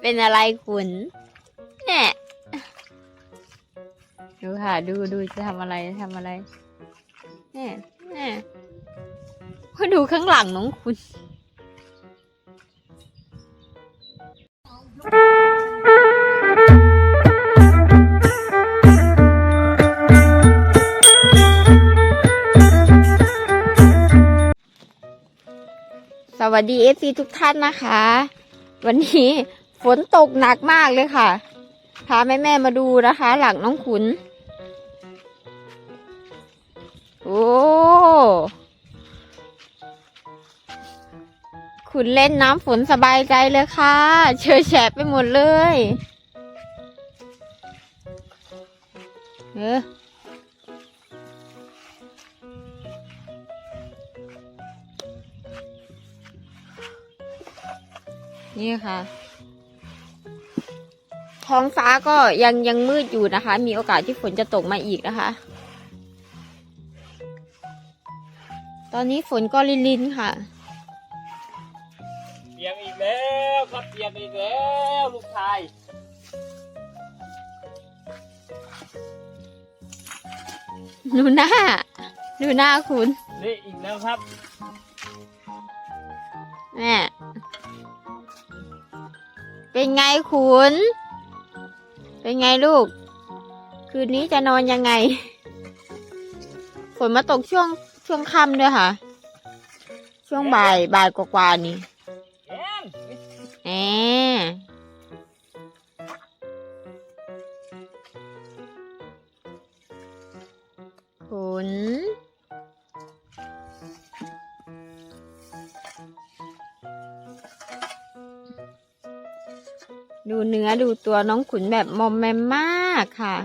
เป็นอะไรขุนเนี่ยดูค่ะ ดูดูจะทำอะไรทำอะไรเนี่ยเนี่ยก็ดูข้างหลังน้องคุณสวัสดีเอฟซีทุกท่านนะคะ วันนี้ ฝนตกหนักมากเลยค่ะ พาแม่แม่มาดูนะคะ หลังน้องขุน โอ้ ขุนเล่นน้ำฝนสบายใจเลยค่ะ เชยแฉะไปหมดเลย เออนี่ค่ะ ท้องฟ้าก็ยังยังมืดอยู่นะคะ มีโอกาสที่ฝนจะตกมาอีกนะคะ ตอนนี้ฝนก็ลินลินๆค่ะเตรียมอีกแล้วครับเตรียมอีกแล้วลูกชายดูหน้าดูหน้าคุณนี่อีกแล้วครับแม่เป็นไงคุณ เป็นไงลูก คืนนี้จะนอนยังไง ฝนมาตกช่วงช่วงค่ำด้วยค่ะ ช่วงบ่ายบ่ายกว่าๆนี่แอนแหม ดูเนื้อดูตัวน้องขุนแบบมอมแมมมากค่ะ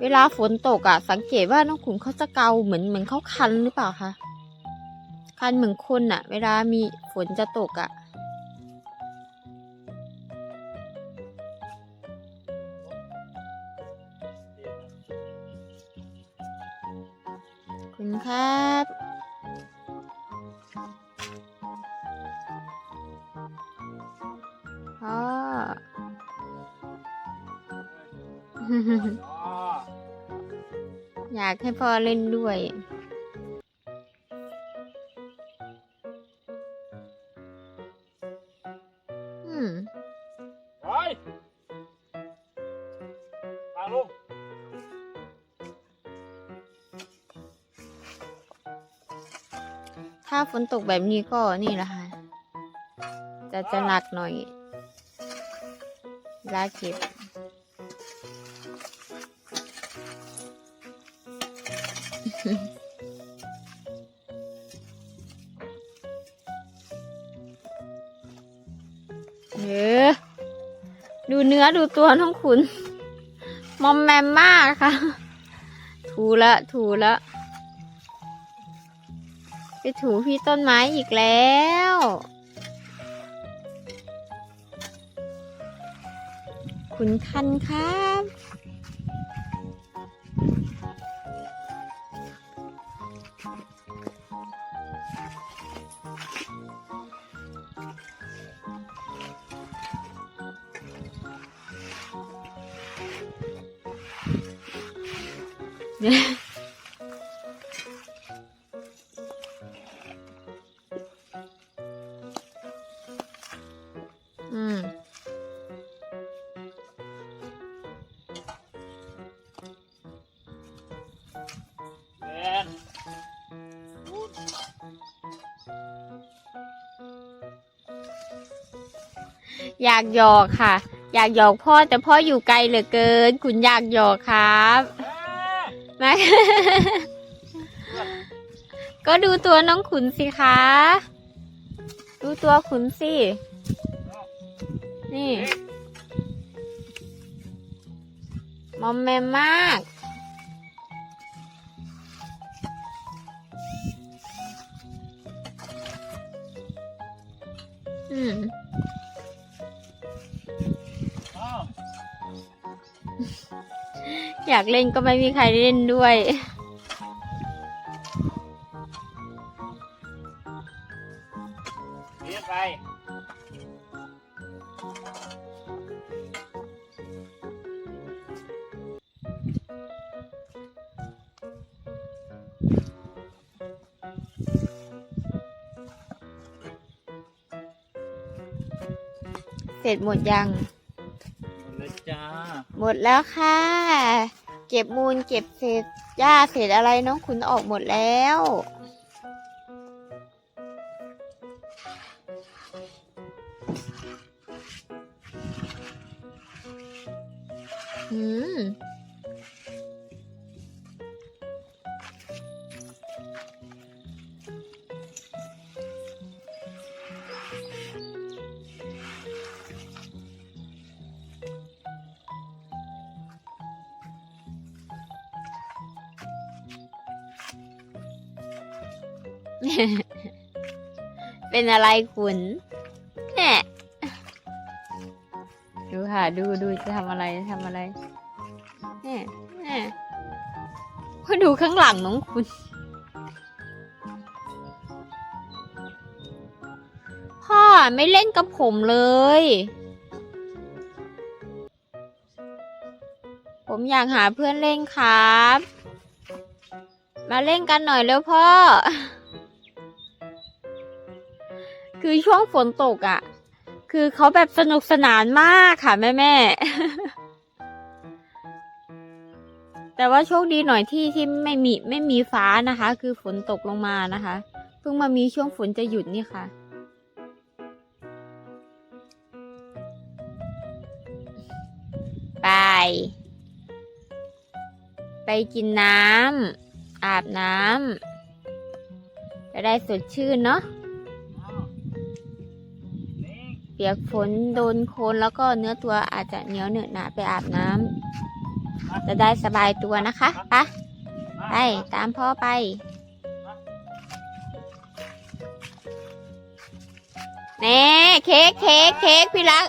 เวลาฝนตกอะ สังเกตว่าน้องขุนเขาจะเกาเหมือนเหมือนเขาคันหรือเปล่าคะคันเหมือนคนอะ เวลามีฝนจะตกอะ พ่ออ๋ออยากให้พ่อเล่นด้วย ถ้าฝนตกแบบนี้ก็นี่แหละค่ะ จะจะหนักหน่อยลาเก็บเออดูเนื้อดูตัวน้องขุน มอมแมมมากค่ะ ถูละถูละ ไปถูพี่ต้นไม้อีกแล้ว คุณคันครับอื อยากหยอกค่ะ อยากหยอกพ่อแต่พ่ออยู่ไกลเหลือเกิน คุณอยากหยอกครับแม่นะก็ดูตัวน้องขุนสิคะ ดูตัวขุนสิ นี่ มอมแมมมากอืม อยากเล่นก็ไม่มีใครเล่นด้วย เรียนไปเสร็จหมดยังเลยจ้า หมดแล้วค่ะ เก็บมูลเก็บเศษหญ้าเศษอะไรน้องขุนออกหมดแล้ว อืม เป็นอะไรขุนแหน่ดูค่ะ ดูดูจะทำอะไรทำอะไรแหน่แหน่ก็ดูข้างหลังน้องคุณพ่อไม่เล่นกับผมเลย ผมอยากหาเพื่อนเล่นครับ มาเล่นกันหน่อยเร็วพ่อ คือช่วงฝนตกอะ่ะ คือเขาแบบสนุกสนานมากค่ะแม่แม่แต่ว่าโชคดีหน่อยที่ที่ไม่มีไม่มีฟ้านะคะ คือฝนตกลงมานะคะ เพิ่งมามีช่วงฝนจะหยุดนี่ค่ะ ไป ไปกินน้ำอาบน้ำจะได้สดชื่นเนาะ เปียกฝนโดนโคลนแล้วก็เนื้อตัวอาจจะเหนียวเหนอะหนาไปอาบน้ำจะได้สบายตัวนะคะไปะไปตามพ่อไป แน่เค้กเค้กเค้กพี่รัก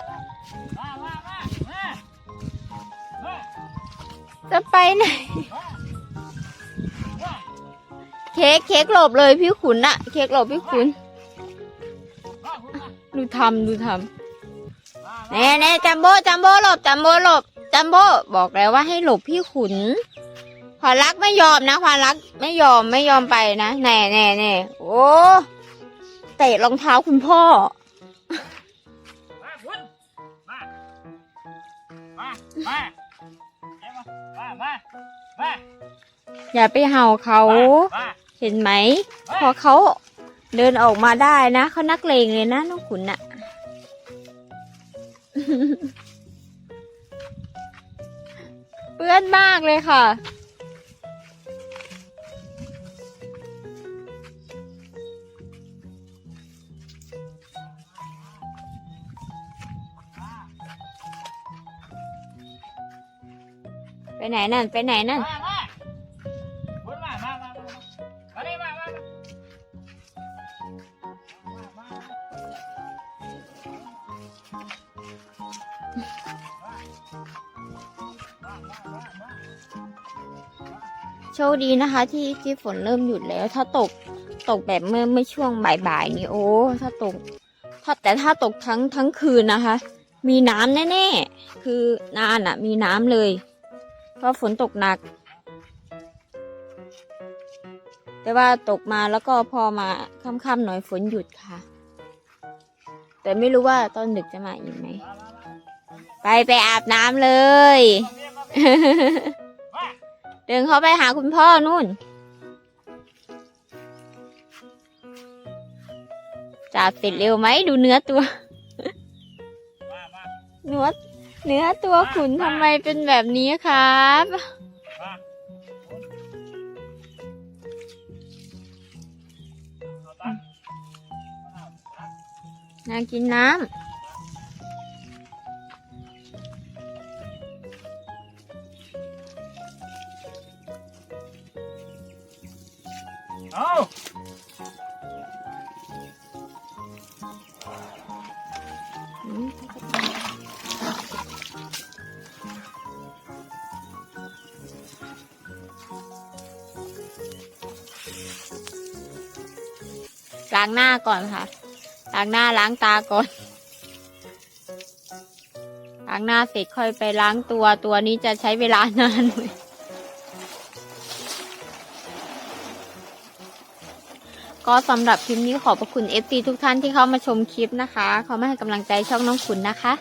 จะไปไหน เค้กเค้กหลบเลยพี่ขุนอะเค้กหลบพี่ขุน ทำดูทำแน่แน่จัมโบ้จัมโบ้หลบจัมโบ้หลบจัมโบ้บอกแล้วว่าให้หลบพี่ขุนขวานรักไม่ยอมนะขวานรักไม่ยอมไม่ยอมไปนะแน่แน่แน่โอ้เตะรองเท้าคุณพ่อมาคุณมามามามาอย่าไปเห่าเขามาเห็นไหม พอเขา เดินออกมาได้นะเขานักเลงเลยนะน้องขุนน่ะ เปื้อนมากเลยค่ะ ไปไหนนั่น ไปไหนนั่น โชคดีนะคะ ที่ที่ฝนเริ่มหยุดแล้ว ถ้าตกตกแบบเมื่อเมื่อช่วงบ่ายๆนี่โอ้ถ้าตก ถ้าแต่ถ้าตกทั้งทั้งคืนนะคะ มีน้ำแน่ๆ คือนานอะมีน้ำเลย เพราะฝนตกหนัก แต่ว่าตกมาแล้วก็พอมาค่ำๆหน่อยฝนหยุดค่ะ แต่ไม่รู้ว่าตอนดึกจะมาอีกไหม ไปไปอาบน้ำเลย เดินเข้าไปหาคุณพ่อนู่น จับเสร็จเร็วไหมดูเนื้อตัวมามาเนื้อเนื้อตัวขุนทำไมเป็นแบบนี้ครับมาเอาตังน่ากินน้เล้างหน้าก่อนค่ะ ล้างหน้าล้างตาก่อน ล้างหน้าเสร็จค่อยไปล้างตัว ตัวนี้จะใช้เวลานานหน่ย ก็สำหรับคลิปนี้ขอบพระคุณ FC ทุกท่านที่เข้ามาชมคลิปนะคะเขามาให้กำลังใจช่องน้องขุนนะคะ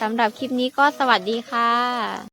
สำหรับคลิปนี้ก็สวัสดีค่ะ